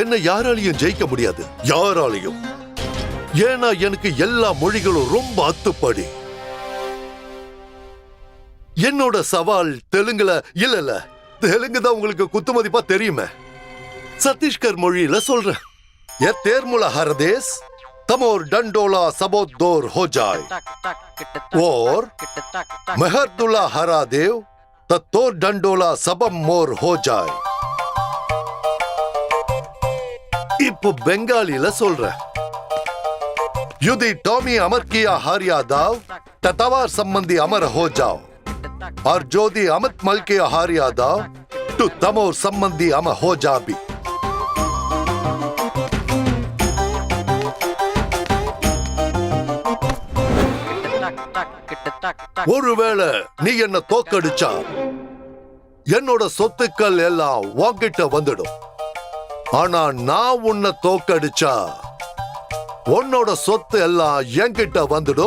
என்னை யாராலையும் ஜெயிக்க முடியாது. யாராலையும். ஏன்னா எனக்கு எல்லா மொழிகளும் ரொம்ப அத்துப்படி. என்னோட சவால் தெலுங்குல இல்ல இல்ல. தெலுங்கு தான் உங்களுக்கு குத்துமதிப்பா தெரியுமே. சத்தீஷ்கர் மொழியில சொல்றேன். ஏ தேர்முல ஹரதேஸ் தமோர் டண்டோலா சபோத்தோர் ஹோஜாய். ஓர் மெஹர்துலா ஹராதேவ் தத்தோர் டண்டோலா சபம் மோர் ஹோஜாய். இப்போ பெங்காலில சொல்றேன் युदि टॉमी अमर किया हारिया दाव ततवार संबंधी अमर हो जाओ और जोदी अमत मल के हारिया दाव तो तमोर संबंधी अमर हो जा भी ஒருவேளை நீ என்ன தோக்கடிச்சா என்னோட சொத்துக்கள் எல்லாம் உன்கிட்ட வந்துடும் ஆனா நான் உன்னை தோக்கடிச்சா உன்னோட சொத்து எல்லாம் என்கிட்ட வந்துடும்.